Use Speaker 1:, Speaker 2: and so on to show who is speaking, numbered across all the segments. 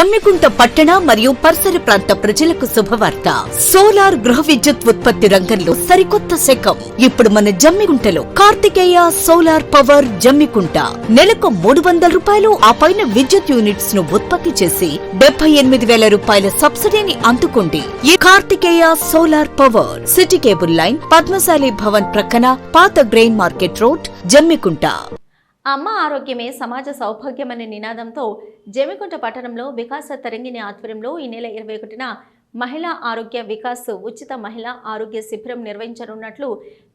Speaker 1: జమ్మికుంట పట్టణ మరియు పరిసర ప్రాంత ప్రజలకు శుభవార్త. సోలార్ గృహ విద్యుత్ ఉత్పత్తి రంగంలో సరికొత్త శకం. ఇప్పుడు మన జమ్మికుంటలో కార్తికేయ సోలార్ పవర్ జమ్మికుంట. నెలకు మూడు వందల రూపాయలు ఆ పైన విద్యుత్ యూనిట్స్ను ఉత్పత్తి చేసి డెబ్బై ఎనిమిది వేల రూపాయల సబ్సిడీని అందుకోండి. ఈ Karthikeya solar power. City cable line Padmashali Bhavan ప్రక్కన పాత గ్రెయిన్ మార్కెట్ రోడ్ జమ్మికుంట.
Speaker 2: అమ్మ ఆరోగ్యమే సమాజ సౌభాగ్యం అనే నినాదంతో జమికుంట పట్టణంలో వికాస తరంగిణి ఆధ్వర్యంలో ఈ నెల ఇరవై ఒకటిన మహిళా ఆరోగ్య వికాస్ ఉచిత మహిళా ఆరోగ్య శిబిరం నిర్వహించనున్నట్లు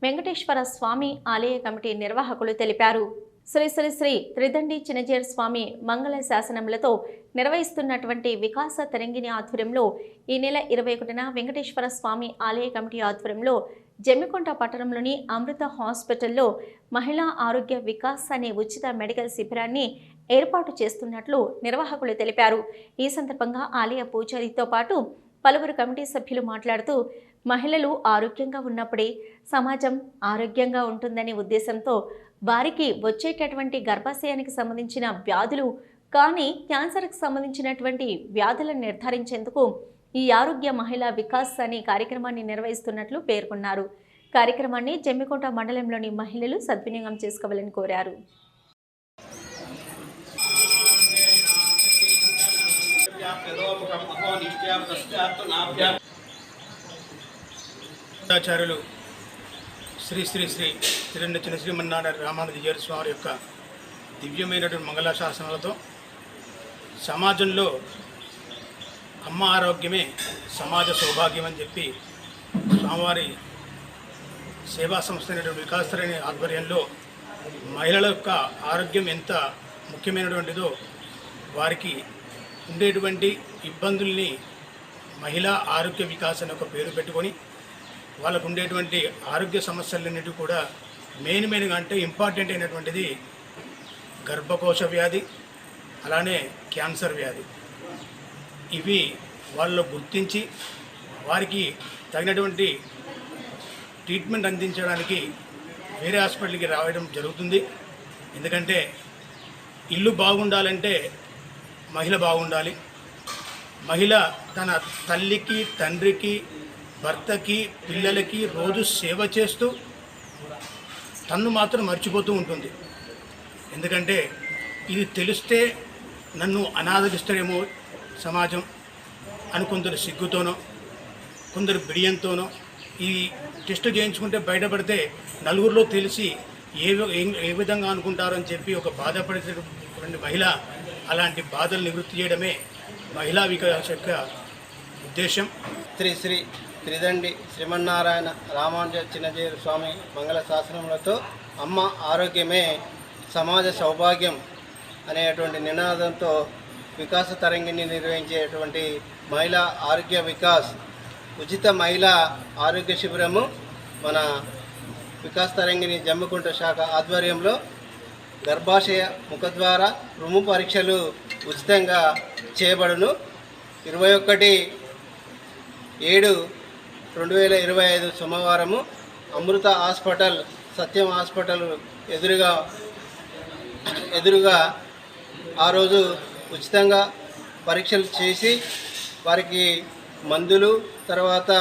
Speaker 2: వెంకటేశ్వర స్వామి ఆలయ కమిటీ నిర్వాహకులు తెలిపారు. శ్రీ శ్రీ శ్రీ త్రిదండి చినజేర్ స్వామి మంగళ శాసనములతో నిర్వహిస్తున్నటువంటి వికాస తరంగిణి ఆధ్వర్యంలో ఈ నెల ఇరవై ఒకటిన వెంకటేశ్వర స్వామి ఆలయ కమిటీ ఆధ్వర్యంలో జమ్మికొండ పట్టణంలోని అమృత హాస్పిటల్లో మహిళా ఆరోగ్య వికాస్ అనే ఉచిత మెడికల్ శిబిరాన్ని ఏర్పాటు చేస్తున్నట్లు నిర్వాహకులు తెలిపారు. ఈ సందర్భంగా ఆలయ పూజారితో పాటు పలువురు కమిటీ సభ్యులు మాట్లాడుతూ మహిళలు ఆరోగ్యంగా ఉన్నప్పుడే సమాజం ఆరోగ్యంగా ఉంటుందనే ఉద్దేశంతో వారికి వచ్చేటటువంటి గర్భాశయానికి సంబంధించిన వ్యాధులు కానీ క్యాన్సర్కి సంబంధించినటువంటి వ్యాధులను నిర్ధారించేందుకు ఈ ఆరోగ్య మహిళా వికాస్ అనే కార్యక్రమాన్ని నిర్వహిస్తున్నట్లు పేర్కొన్నారు. కార్యక్రమాన్ని జమ్మికోట మండలంలోని మహిళలు సద్వినియోగం చేసుకోవాలని కోరారు.
Speaker 3: ఆచార్యులు శ్రీ శ్రీ శ్రీ చిన్న శ్రీమన్నారాయణ రామానుజీయర్ స్వామి యొక్క దివ్యమైనటువంటి మంగళ శాసనాలతో సమాజంలో అమ్మ ఆరోగ్యమే సమాజ సౌభాగ్యం అని చెప్పి స్వామివారి సేవా సంస్థ అనేటువంటి వికాసరేణి ఆధ్వర్యంలో మహిళల యొక్క ఆరోగ్యం ఎంత ముఖ్యమైనటువంటిదో వారికి ఉండేటువంటి ఇబ్బందుల్ని మహిళా ఆరోగ్య వికాస్ అనే ఒక పేరు పెట్టుకొని వాళ్ళకు ఉండేటువంటి ఆరోగ్య సమస్యలన్నిటి కూడా మెయిన్ మెయిన్గా అంటే ఇంపార్టెంట్ అయినటువంటిది గర్భకోశ వ్యాధి అలానే క్యాన్సర్ వ్యాధి. ఇవి వాళ్ళు గుర్తించి వారికి తగినటువంటి ట్రీట్మెంట్ అందించడానికి వేరే హాస్పిటల్కి రావడం జరుగుతుంది. ఎందుకంటే ఇల్లు బాగుండాలంటే మహిళ బాగుండాలి. మహిళ తన తల్లికి తండ్రికి భర్తకి పిల్లలకి రోజు సేవ చేస్తూ తన్ను మాత్రం మర్చిపోతూ ఉంటుంది. ఎందుకంటే ఇది తెలిస్తే నన్ను అనాదరిస్తారేమో సమాజం అని కొందరు సిగ్గుతోనో కొందరు బిడియంతోనో ఈ టెస్ట్ చేయించుకుంటే బయటపడితే నలుగురిలో తెలిసి ఏ ఏ- విధంగా అనుకుంటారని చెప్పి ఒక బాధపడేటటువంటి మహిళ అలాంటి బాధలు నివృత్తి చేయడమే మహిళా వికాస్ యొక్క ఉద్దేశం.
Speaker 4: శ్రీ శ్రీ త్రిదండి శ్రీమన్నారాయణ రామానుజ చిన్నజీరు స్వామి మంగళ శాసనములతో అమ్మ ఆరోగ్యమే సమాజ సౌభాగ్యం అనేటువంటి నినాదంతో వికాస తరంగిణి నిర్వహించేటువంటి మహిళా ఆరోగ్య వికాస్ ఉచిత మహిళా ఆరోగ్య శిబిరము మన వికాస్ తరంగిణి జమ్మకుంట శాఖ ఆధ్వర్యంలో గర్భాశయ ముఖద్వార రుము పరీక్షలు ఉచితంగా చేయబడును. ఇరవై ఒకటి ఏడు రెండు వేల ఇరవై ఐదు సోమవారము అమృత హాస్పిటల్ సత్యం హాస్పిటల్ ఎదురుగా ఎదురుగా ఆ రోజు ఉచితంగా పరీక్షలు చేసి వారికి మందులు తర్వాత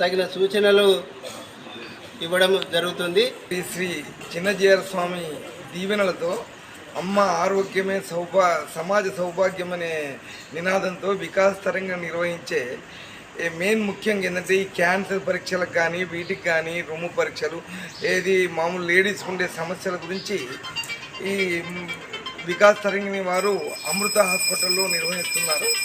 Speaker 4: తగిన సూచనలు ఇవ్వడం జరుగుతుంది.
Speaker 5: శ్రీ శ్రీ స్వామి దీవెనలతో అమ్మ ఆరోగ్యమే సౌభా సమాజ సౌభాగ్యం అనే నినాదంతో వికాస్ తరంగా నిర్వహించే మెయిన్ ముఖ్యంగా ఏంటంటే ఈ క్యాన్సర్ పరీక్షలకు కానీ వీటికి కానీ రొమ్ము పరీక్షలు ఏది మామూలు లేడీస్కి ఉండే సమస్యల గురించి ఈ వికాస్ తరంగిణి వారు అమృత హాస్పిటల్లో నిర్వహిస్తున్నారు.